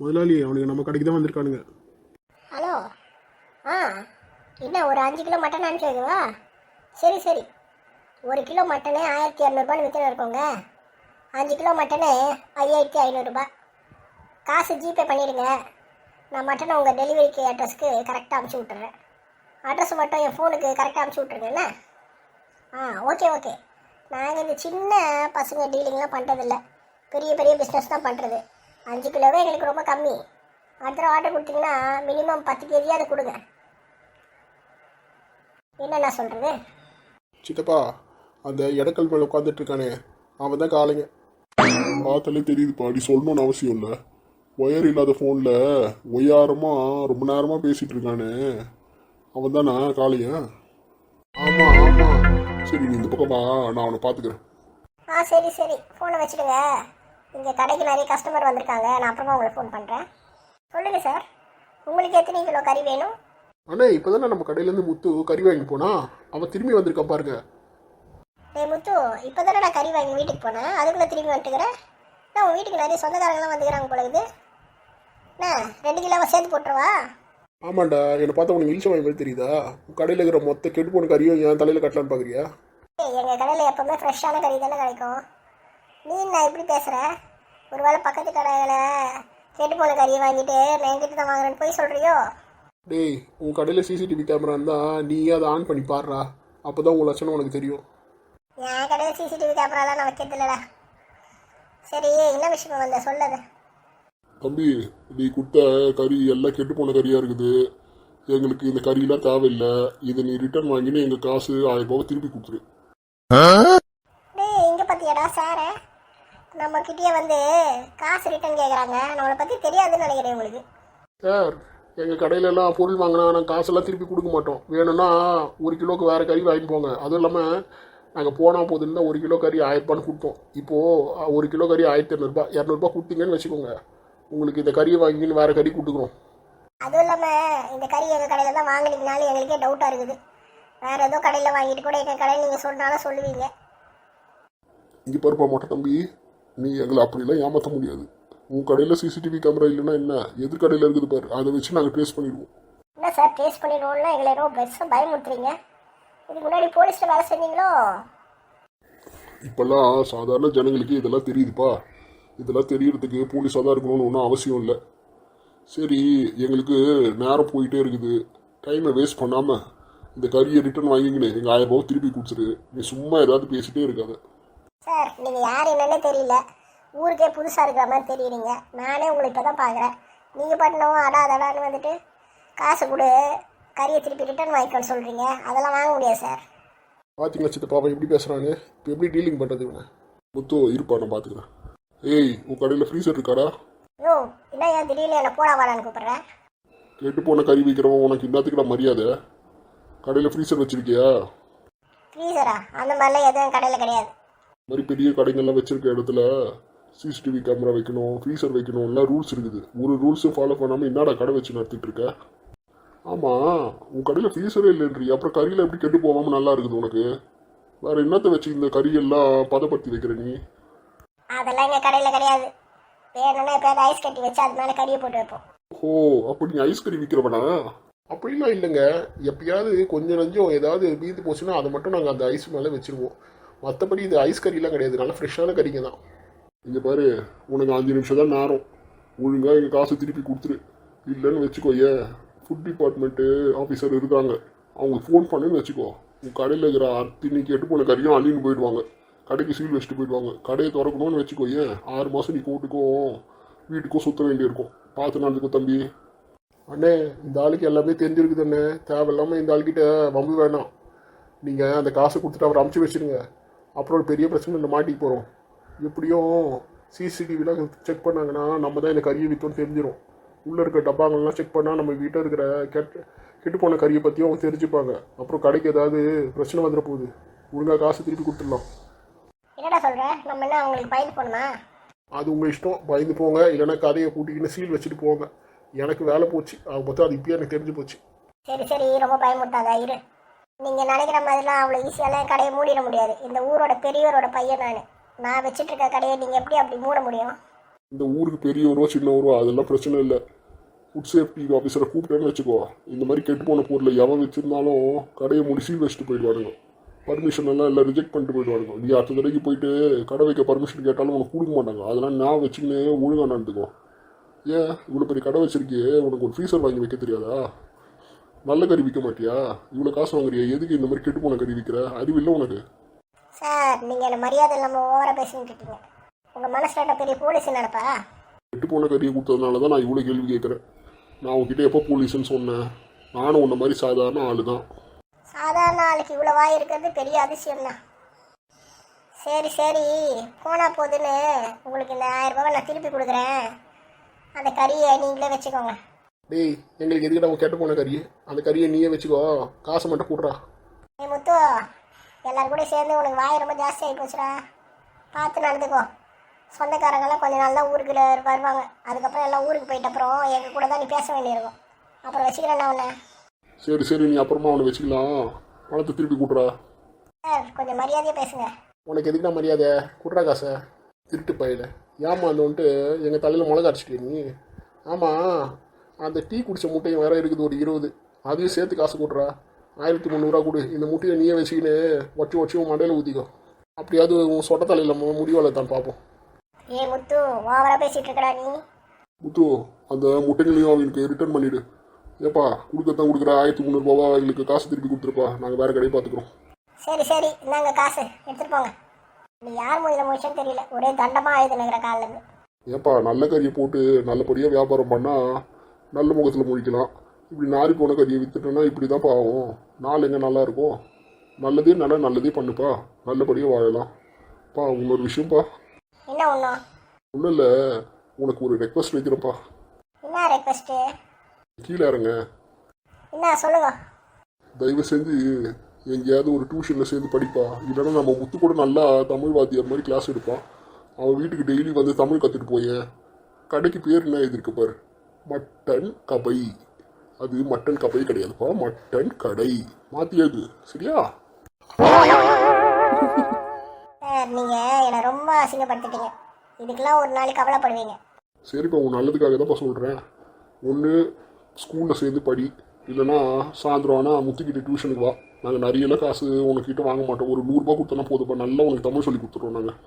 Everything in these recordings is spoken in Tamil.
முதலாளி அவனுக்கு நம்ம கடைக்கு தான் வந்திருக்கானுங்க. ஹலோ? ஆ என்ன ஒரு அஞ்சு கிலோ மட்டன் அனுப்பிச்சி சரி சரி. ஒரு கிலோ மட்டனு ஆயிரத்தி இரநூறுபான்னு விற்றுன்னு இருக்கோங்க. அஞ்சு கிலோ மட்டனு ஐயாயிரத்தி ஐநூறுரூபா காசு ஜிபே பண்ணிடுங்க. நான் மட்டனை உங்கள் டெலிவரிக்கு அட்ரஸ்க்கு கரெக்டாக அனுப்பிச்சி விட்டுறேன். அட்ரஸ் மட்டும் என் ஃபோனுக்கு கரெக்டாக அனுப்பிச்சி விட்ருங்க என்ன? ஆ ஓகே ஓகே. நாங்கள் இந்த சின்ன பசங்க டீலிங்லாம் பண்ணுறதில்ல பெரிய பெரிய பிஸ்னஸ் தான் பண்ணுறது அஞ்சு கிலோவே எங்களுக்கு ரொம்ப கம்மி. அடுத்த ஆர்டர் கொடுத்தீங்கன்னா மினிமம் பத்து கேஜியாவது கொடுங்க. என்ன நான் சொல்கிறது சித்தப்பா அந்த இடக்கல் மேலே உட்காந்துட்டு இருக்கானே அவன் தான் காலைங்க. பார்த்தாலே தெரியுதுப்பா நீ சொல்லணும்னு அவசியம் இல்லை. ஒயர் இல்லாத ஃபோனில் ஒய்யாரமாக ரொம்ப நேரமாக பேசிகிட்டு இருக்கானே. அவன் தானா காளையா ஆமாம் ஆமாம் சரி நீ இந்த பக்கம் வா நான் அவனை பார்த்துக்கிறேன். ஆ சரி சரி. ஃபோனை வச்சுடுங்க. இங்கே கடைக்கு நிறைய கஸ்டமர் வந்திருக்காங்க. நான் அப்புறமா உங்களுக்கு ஃபோன் பண்ணுறேன் சொல்லுங்கள் சார் உங்களுக்கு எத்தனை கிலோ கறி வேணும்? அண்ணே இப்போ தானே நம்ம கடையிலேருந்து முத்து கறி வாங்கி போனா? அவன் திரும்பி வந்திருக்கான் பாருங்க. டேய் முத்து இப்போ தானே நான் கறி வாங்கி வீட்டுக்கு போனேன் அதுக்குள்ளே திரும்பி வந்துட்டுக்கிறேன் நான் உங்கள் வீட்டுக்கு நிறைய சொந்தக்காரங்களாம் வந்துக்கிறாங்க இருக்குது. என்ன ரெண்டு கிலோவை சேர்த்து போட்டுருவா? ஆமாண்டா என்னை பார்த்தா உனக்கு இழிச்ச வாங்கி மாதிரி தெரியுதா? உன் கடையில் இருக்கிற மொத்த கெட்டு போன கறியும் என் தலையில் கட்டலான்னு பார்க்குறியா ஏய், எங்க கடையில் எப்பவுமே ஃப்ரெஷ்ஷான கறி தானே கிடைக்கும். நீ நான் எப்படி பேசுற? ஒருவேளை பக்கத்து கடையில கெட்டு போன கறியை வாங்கிட்டு நான் என்கிட்ட தான் வாங்குறேன்னு போய் சொல்றியோ? டேய் உன் கடையில் சிசிடிவி கேமரா இருந்தால் நீயே அதை ஆன் பண்ணி பாடுறா அப்போ தான் உன் லட்சணம் உனக்கு தெரியும். என் கடையில் சிசிடிவி கேமராலாம் நான் வைக்கிறது இல்லடா சரி என்ன விஷயம் வந்த? சொல்லது தம்பி நீ கொடுத்த கறி எல்லாம் கெட்டு போன கறியாக இருக்குது. எங்களுக்கு இந்த கறியெல்லாம் தேவையில்லை. இதை நீ ரிட்டர்ன் வாங்கினு எங்கள் காசு ஆயிரம் ரூபாவை திருப்பி கொடுத்துரு. டேய் இங்கே பார்த்தியாடா சார நம்ம கிட்டேயே வந்து காசு ரிட்டர்ன் கேட்குறாங்க நம்மளை பற்றி தெரியாதுன்னு நினைக்கிறேன் உங்களுக்கு. சார் எங்கள் கடையிலலாம் பொருள் வாங்கினா நாங்கள் காசெல்லாம் திருப்பி கொடுக்க மாட்டோம். வேணும்னா ஒரு கிலோக்கு வேறு கறி வாங்கி போங்க. அதுவும் இல்லாமல் நாங்கள் போனால் போதுன்னா ஒரு கிலோ கறி ஆயிரரூபான்னு கொடுத்தோம் இப்போது ஒரு கிலோ கறி ஆயிரத்தி இரநூறுபா இரநூறுபா கொடுத்தீங்கன்னு வச்சுக்கோங்க. உங்களுக்கு இந்த கறியை வாங்கின்னு வேறு கறி கொடுத்துக்குறோம். அதுவும் இல்லாமல் இந்த கறி எங்கள் கடையில் தான் வாங்கினீங்கனாலும் எங்களுக்கே டவுட்டாக இருக்குது. வேறு ஏதோ கடையில் வாங்கிட்டு கூட எங்கள் கடையில் நீங்கள் சொன்னாலும் சொல்லுவீங்க. இங்கே பருப்பா மாட்டேன் தம்பி. நீ எங்களை அப்படிலாம் ஏமாற்ற முடியாது. உன் கடையில் சிசிடிவி கேமரா இல்லைன்னா என்ன? எதிர் கடையில் இருக்குது பாரு. அதை வச்சு நாங்கள் ட்ரேஸ் பண்ணிடுவோம். என்ன சார் டேஸ்ட் பண்ணிடுவோம்னா எங்களை ரொம்ப பெருசாக பயமுறுத்துறீங்க. இதுக்கு முன்னாடி போலீஸில் வேலை செஞ்சீங்களோ? இப்போல்லாம் சாதாரண ஜனங்களுக்கு இதெல்லாம் தெரியுதுப்பா. இதெல்லாம் தெரியறதுக்கு போலீஸாக தான் இருக்கணும்னு ஒன்றும் அவசியம் இல்லை. சரி எங்களுக்கு நேரம் போயிட்டே இருக்குது. டைமை வேஸ்ட் பண்ணாமல் இந்த கறியை ரிட்டர்ன் வாங்கிக்கின்னு எங்கள் ஆயிரம் ரூபாய் திருப்பி கொடுத்துரு. நீ சும்மா ஏதாவது பேசிட்டே இருக்காத. சார் நீங்கள் யார் என்னன்னே தெரியல. ஊருக்கே புதுசாக இருக்கிற மாதிரி தெரியுறீங்க. நானே உங்களை இப்போ தான் பார்க்குறேன். நீங்கள் பண்ணணும் அடா அதடான்னு வந்துட்டு காசு கொடு கறியை திருப்பி ரிட்டர்ன் வாங்கிக்கோன்னு சொல்கிறீங்க அதெல்லாம் வாங்க முடியாது சார் பார்த்தீங்களா சித்தப்பாவை எப்படி பேசுகிறாங்க இப்போ எப்படி டீலிங் பண்ணுறது இவனை? முத்து இருப்பா நான் பார்த்துக்கிறேன் ஏய் உன் கடையில் ஃப்ரீசர் இருக்காடா? யோ என்ன ஏன் திடீர்னு என்னை போடா வாடான்னு கூப்பிட்றேன் கெட்டு போன கறி விற்கிறவன் உனக்கு இன்னத்துக்குடா மரியாதை? கடையில் ஃப்ரீசர் வச்சிருக்கியா? ஃப்ரீசரா அந்த மாதிரிலாம் எதுவும் கடையில் கிடையாது. மாதிரி பெரிய கடைகள்லாம் வச்சிருக்க இடத்துல சிசிடிவி கேமரா வைக்கணும் ஃப்ரீசர் வைக்கணும் எல்லாம் ரூல்ஸ் இருக்குது. ஒரு ரூல்ஸும் ஃபாலோ பண்ணாமல் என்னடா கடை வச்சு நடத்திட்டு இருக்க? ஆமாம் உன் கடையில் ஃப்ரீசரே இல்லைன்றி அப்புறம் கறியில் எப்படி கெட்டு போகாமல் நல்லா இருக்குது உனக்கு? வேற என்னத்தை வச்சு இந்த கறியெல்லாம் பதப்படுத்தி வைக்கிற நீ? அதெல்லாம் எங்கள் கடையில் கிடையாது. வேணும்னா எப்போயாவது ஐஸ் கட்டி வச்சு அது மேலே கறியை போட்டு வைப்போம். ஓ அப்போ நீ ஐஸ் கறி விற்கிறவனா அப்படிலாம் இல்லைங்க. எப்பயாவது கொஞ்சம் நஞ்சம் ஏதாவது மீந்து போச்சுன்னா அதை மட்டும் நாங்கள் அந்த ஐஸ் மேலே வச்சிருவோம். மற்றபடி இது ஐஸ் கறிலாம் கிடையாது. நல்லா ஃப்ரெஷ்ஷான கறிங்க தான். இங்கே பாரு உனக்கு அஞ்சு நிமிஷம் தான் நேரம். ஒழுங்காக எங்கள் காசு திருப்பி கொடுத்துரு. இல்லைன்னு வச்சுக்கோய ஃபுட் டிபார்ட்மெண்ட்டு ஆஃபீஸர் இருக்காங்க. அவங்க ஃபோன் பண்ணுன்னு வச்சுக்கோ. உன் கடையில் இருக்கிற அத்தினி கெட்டு போன கறியும் அள்ளின்னு போயிடுவாங்க. கடைக்கு சீல் வச்சுட்டு போயிடுவாங்க. கடையை திறக்கணும்னு வச்சுக்கோயே ஆறு மாதம் நீ கோர்ட்டுக்கும் வீட்டுக்கும் சுற்ற வேண்டியிருக்கும். பார்த்து நடந்துக்கோ தம்பி. அண்ணே இந்த ஆளுக்கு எல்லாமே தெரிஞ்சிருக்குது அண்ணே. தேவையில்லாமல் இந்த ஆள்கிட்ட வம்பு வேணாம். நீங்கள் அந்த காசை கொடுத்துட்டு அவரை அமுச்சு வச்சிருங்க. அப்புறம் ஒரு பெரிய பிரச்சனை மாட்டிக்கு போகிறோம் எப்படியும் சிசிடிவிலாம் செக் பண்ணாங்கன்னா நம்ம தான் இந்த கறியை விற்றோன்னு தெரிஞ்சிடும் உள்ளே இருக்க டப்பாங்கள்லாம் செக் பண்ணால் நம்ம வீட்டை இருக்கிற கெட்ட கெட்டு போன கறியை பற்றியும் அவங்க தெரிஞ்சுப்பாங்க. அப்புறம் கடைக்கு ஏதாவது பிரச்சனை வந்துட போகுது. ஒழுங்காக காசு திருப்பி கொடுத்துடலாம். என்னடா சொல்கிற நம்ம என்ன அவங்களுக்கு பயந்து போகணுமா அது உங்கள் இஷ்டம். பயந்து போங்க. இல்லைன்னா கதையை கூட்டிக்கின்னு சீல் வச்சுட்டு போங்க. எனக்கு வேலை போச்சு. அவங்க மொத்தம் அது இப்பயே எனக்கு தெரிஞ்சு போச்சு. சரி சரி. ரொம்ப பயமுட்டாதா இரு. நீங்கள் நினைக்கிற மாதிரிலாம் அவ்வளோ ஈஸியாலாம் கடையை மூடிட முடியாது. இந்த ஊரோட பெரியவரோட பையன் நான். நான் வச்சுட்டு இருக்க கடையை நீங்கள் எப்படி அப்படி மூட முடியும்? இந்த ஊருக்கு பெரியவரோ சின்னவரோ அதெல்லாம் பிரச்சனை இல்லை. ஃபுட் சேஃப்டி ஆஃபீஸரை கூப்பிட்டேன்னு வச்சுக்கோ. இந்த மாதிரி கெட்டு போன பொருளை எவன் வச்சிருந்தாலும் கடையை மூடி சீல் வச்சுட்டு போயிடுவாருங்க பர்மிஷன் எல்லாம் எல்லாம் ரிஜெக்ட் பண்ணிட்டு போயிடுவாருங்க நீ அடுத்த தடவைக்கு போயிட்டு கடை வைக்க பர்மிஷன் கேட்டாலும் உனக்கு கொடுக்க மாட்டாங்க. அதெல்லாம் நான் வச்சுக்கின்னு ஒழுங்காக நடந்துக்கோ ஏன்? இவ்வளோ பெரிய கடை வச்சிருக்கியே. உனக்கு ஒரு ஃப்ரீசர் வாங்கி வைக்க தெரியாதா? நல்ல கறி விற்க மாட்டியா? இவ்வளோ காசு வாங்குறியா? எதுக்கு இந்த மாதிரி கெட்டு போன கறி விற்கிற அறிவில்லை உனக்கு. சார் நீங்கள் என்ன மரியாதை இல்லாமல் ஓவராக பேசிட்டு இருக்கீங்க. உங்கள் மனசில் என்ன பெரிய போலீஸ் நினைப்பா கெட்டு போன கறியை கொடுத்ததுனால தான் நான் இவ்வளோ கேள்வி கேட்குறேன். நான் உன்கிட்ட எப்போ போலீஸ்னு சொன்னேன்? நானும் உன்ன மாதிரி சாதாரண ஆளு தான் சாதாரண ஆளுக்கு இவ்வளோ வாய் இருக்கிறது பெரிய அதிசயம் தான் சரி சரி போனா போதுன்னு உங்களுக்கு இந்த ஆயிரம் ரூபாவை நான் திருப்பி கொடுக்குறேன். அந்த கறியை நீங்களே வச்சுக்கோங்க. டேய் எங்களுக்கு எதுக்கிட்ட அவன் கெட்டு போன கறி அந்த கறியை நீயே வச்சுக்கோ. காசை மட்டும் கூடுறா. ஏ முத்து எல்லாரும் கூட சேர்ந்து உனக்கு வாய் ரொம்ப ஜாஸ்தி ஆகி போச்சுடா. பார்த்து நடந்துக்கோ. சொந்தக்காரங்கெல்லாம் கொஞ்ச நாள் தான் ஊருக்கு வருவாங்க. அதுக்கப்புறம் எல்லாம் ஊருக்கு போயிட்ட அப்புறம் எங்கள் கூட தான் நீ பேச வேண்டியிருக்கும். அப்புறம் வச்சுக்கிறேன் நான் உன்னை. சரி சரி நீ அப்புறமா அவனை வச்சுக்கலாம். பணத்தை திருப்பி கூட்டுறா சார் கொஞ்சம் மரியாதையாக பேசுங்க. உனக்கு எதுக்குடா மரியாதை? கூட்டுறா காசை. திருட்டு பையில. ஏமா அந்த வந்துட்டு எங்கள் தலையில் மிளகா அடிச்சிட்டியா நீ? ஆமாம் அந்த டீ குடிச்ச முட்டையும் வேற இருக்குது ஒரு இருபது. அதையும் சேர்த்து காசு கூட்டுறா ஆயிரத்தி முந்நூறுரூவா கொடு. இந்த முட்டையை நீயே வச்சுக்கின்னு வச்சு வச்சு உன் மண்டையில் ஊற்றிக்கோ அப்படியாவது உன் சொட்ட தலையில் முடிவாளை தான் பார்ப்போம். ஏ முத்து இருக்கடா நீ. முத்து அந்த முட்டைகளையும் அவங்களுக்கு ரிட்டர்ன் பண்ணிவிடு ஏப்பா கொடுக்கத்தான் கொடுக்குற. ஆயிரத்தி முந்நூறுபாவா எங்களுக்கு காசு திருப்பி கொடுத்துருப்பா. நாங்கள் வேறு கடையை பார்த்துக்குறோம். சரி சரி. இந்தாங்க காசு. எடுத்துட்டு போங்க. நீ யார் மொழியில் முடிச்சேன்னு தெரியல. ஒரே தண்டமாக எழுதுனுங்கிற காலிலேருந்து ஏப்பா நல்ல கறியை போட்டு நல்லபடியாக வியாபாரம் பண்ணால் நல்ல முகத்தில் முடிக்கலாம் இப்படி நாரி போன கறியை வித்துட்டோன்னா இப்படி தான் ஆகும் நாள் எங்கே நல்லா இருக்கும் நல்லதே நல்ல நல்லதே பண்ணுப்பா. நல்லபடியாக வாழலாம். பா இன்னொரு விஷயம்ப்பா என்ன ஒன்றும் ஒன்றும் இல்லை. உனக்கு ஒரு ரெக்வஸ்ட் வைக்கிறேன்ப்பா. என்ன ரெக்வஸ்ட்டு கீழே இறங்க. என்ன சொல்லுங்க. தயவு செஞ்சு எங்கேயாவது ஒரு டியூஷனில் சேர்ந்து படிப்பா. இல்லைன்னா நம்ம முத்து கூட நல்லா தமிழ் வாத்தியார் மாதிரி கிளாஸ் எடுப்பான். அவன் வீட்டுக்கு டெய்லி வந்து தமிழ் கற்றுட்டு போயேன். கடைக்கு பேர் என்ன எழுதிருக்கு பாரு. மட்டன் கபை. அது மட்டன் கபை கிடையாதுப்பா மட்டன் கடை. மாற்றியது சரியா? சார் நீங்கள் என்னை ரொம்ப அசிங்கப்படுத்திட்டீங்க. இதுக்கெல்லாம் ஒரு நாளைக்கு கவலைப்படுவீங்க. சரிப்பா உன் நல்லதுக்காக தான்ப்பா சொல்கிறேன் ஒன்று ஸ்கூலில் சேர்ந்து படி. இல்லைன்னா சாயந்தரம் ஆனால் முத்துக்கிட்ட டியூஷனுக்கு வா. நாங்கள் நிறையலாம் காசு உனக்கிட்ட வாங்க மாட்டோம். ஒரு நூறுரூபா கொடுத்தோன்னா போதுப்பா. நல்லா உனக்கு தமிழ் சொல்லி கொடுத்துருவோம் நாங்கள்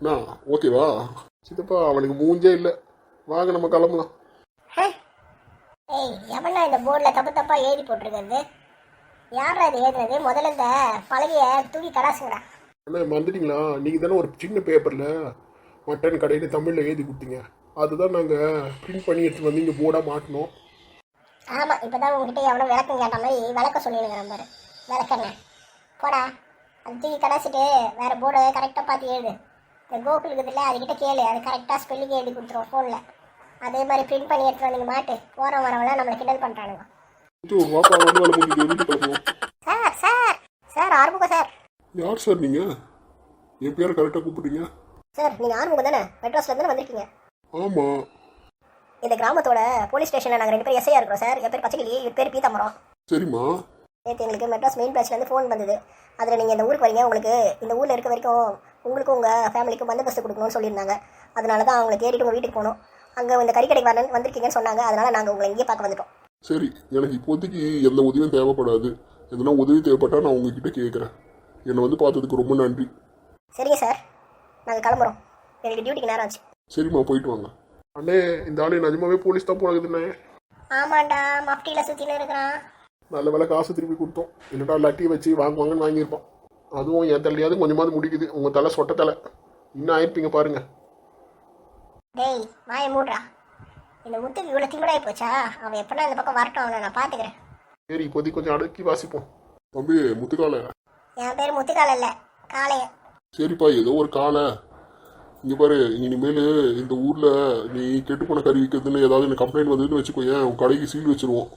என்ன ஓகேவா சித்தப்பா அவனுக்கு மூஞ்சே இல்லை. வாங்க நம்ம கிளம்பலாம். ஏய் எவனா இந்த போர்டில் தப்பு தப்பாக எழுதி போட்டிருக்கிறது? யாரா இது எழுதுனது? முதல்ல இந்த பலகைய தூக்கி கடாசுங்கடா. அண்ணா மறந்துட்டீங்களா? நீங்கள் தானே ஒரு சின்ன பேப்பரில் மட்டன் கடைன்னு தமிழில் எழுதி கொடுத்தீங்க. அதுதான் நாங்கள் பிரிண்ட் பண்ணி எடுத்துட்டு வந்து இங்கே போர்டாக மாட்டினோம். ஆமாம் இப்போ தான் உங்ககிட்ட எவனோ விளக்கம் கேட்ட மாதிரி விளக்க சொல்லிடுங்கிறேன் பாரு. விளக்கண்ண. போடா. அது தூக்கி கடாசிட்டு வேறு போர்டு கரெக்டாக பார்த்து எழுது. இந்த கோகுல் இருக்குதுல்ல அதுக்கிட்ட கேளு. அது கரெக்டாக ஸ்பெல்லிங் எழுதி கொடுத்துரும் ஃபோனில் அதே மாதிரி பிரிண்ட் பண்ணி எடுத்துட்டு வந்தீங்க மாட்டு. போகிற வரவெல்லாம் நம்மளை கிண்டல் பண்ணுறானுங்க sir sir sir Arumugam sir. யார் சார் நீங்கள் என் பேரை கரெக்டாக கூப்பிட்டீங்க சார் நீங்கள் ஆறுமுகம் தானே? மெட்ராஸ்ல தானே வந்திருக்கீங்க? ஆமாம் இந்த கிராமத்தோட போலீஸ் ஸ்டேஷனில் நாங்கள் ரெண்டு பேர் எஸ்ஐயா இருக்கிறோம் சார். என் பேர் பச்சைக்கிளி என் பேர் பீதாம்பரம். சரிம்மா. நேற்று எங்களுக்கு மெட்ராஸ் மெயின் பிரான்ச்லேருந்து ஃபோன் வந்தது. அதில் நீங்கள் இந்த ஊருக்கு வரீங்க. உங்களுக்கு இந்த ஊரில் இருக்க வரைக்கும் உங்களுக்கும் உங்கள் ஃபேமிலிக்கும் பந்தோபஸ்து கொடுக்கணும்னு சொல்லியிருந்தாங்க. அதனால தான் அவங்களை தேடிட்டு உங்கள் வீட்டுக்கு போனோம். அங்கே இந்த கறிக்கடைக்கு வரேன் வந்திருக்கீங்கன்னு சொன்னாங்க. அதனால நாங்கள் உங்களை இங்கேயே பார்க்க வந்துட்டோம். சரி எனக்கு இப்போதைக்கு எந்த உதவியும் தேவைப்படாது. எதனா உதவி தேவைப்பட்டால் நான் உங்ககிட்ட கேட்குறேன் என்னை வந்து பார்த்ததுக்கு ரொம்ப நன்றி. சரிங்க சார். நாங்கள் கிளம்புறோம். எனக்கு டியூட்டிக்கு நேரம் ஆச்சு. சரிம்மா போயிட்டு வாங்க. அண்ணே இந்த ஆளு நிஜமாவே போலீஸ் தான் போனதுண்ணே ஆமாண்டா மஃப்டியில் சுற்றின்னு இருக்கிறான். நல்ல வேலை காசு திருப்பி கொடுத்தோம். இல்லட்டா லட்டியை வச்சு வாங்குவாங்கன்னு வாங்கியிருப்பான். அதுவும் என் தலையாவது கொஞ்சமாவது முடிக்குது. உங்கள் தலை சொட்ட தலை. இன்னும் ஆயிருப்பீங்க பாருங்க. டேய் வாயை மூடுறா. இந்த முத்துக்கு இவ்வளோ திமிராகி போச்சா அவன் எப்படின்னா இந்த பக்கம் வரட்டும் அவனை நான் பார்த்துக்கிறேன். சரி இப்போதைக்கு கொஞ்சம் அடக்கி வாசிப்போம். தம்பி முத்துக்கால. என் பேர் முத்துக்கால இல்லை காளையன் சரிப்பா ஏதோ ஒரு காலை இங்கே பாரு இனிமேல் இந்த ஊரில் நீ கெட்டு போன கறி விற்கிறதுன்னு ஏதாவது எனக்கு கம்ப்ளைண்ட் வந்ததுன்னு வச்சுக்கோயேன் உன் கடைக்கு சீல் வச்சிருவோம்.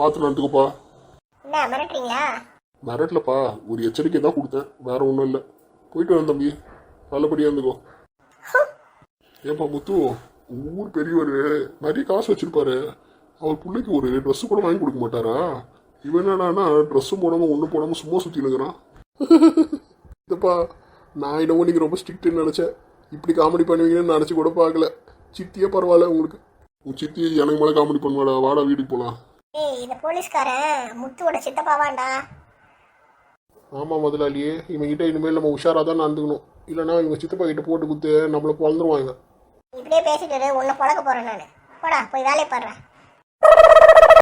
பார்த்து நடந்துக்கோப்பா. என்ன மிரட்டுறீங்களா? மிரட்டலப்பா ஒரு எச்சரிக்கை தான் கொடுத்தேன் வேற ஒன்றும் இல்லை. போயிட்டு வரேன் தம்பி நல்லபடியாக இருந்துக்கோ. ஏப்பா முத்து? ஊர் பெரியவர். நிறைய காசு வச்சிருப்பாரு. அவர் பிள்ளைக்கு ஒரு ட்ரெஸ்ஸு கூட வாங்கி கொடுக்க மாட்டாரா? இவன் என்னடானா ட்ரெஸ்ஸும் போடாமல் ஒன்றும் போடாமல் சும்மா சுற்றி இருக்கிறான். இதப்பா நான் என்னவோ நீங்கள் ரொம்ப ஸ்ட்ரிக்ட்டுன்னு நினச்சேன். இப்படி காமெடி பண்ணுவீங்கன்னு நினச்சி கூட பார்க்கல. சித்தியே பரவாயில்ல உங்களுக்கு. உன் சித்தி எனக்கு மேலே காமெடி பண்ணுவாடா. வாடா வீட்டுக்கு போகலாம் ஏய் இந்த போலீஸ்காரன் ஆமாம் முதலாளியே இவங்ககிட்ட இனிமேல் நம்ம உஷாராக தான் நடந்துக்கணும். இல்லைனா இவங்க சித்தப்பா கிட்ட போட்டு கொடுத்து நம்மளை பிறந்துருவாங்க இப்படியே பேசிட்டு உன்னை பழக்க போறேன் நான். போடா போய் வேலையை பாடுறேன்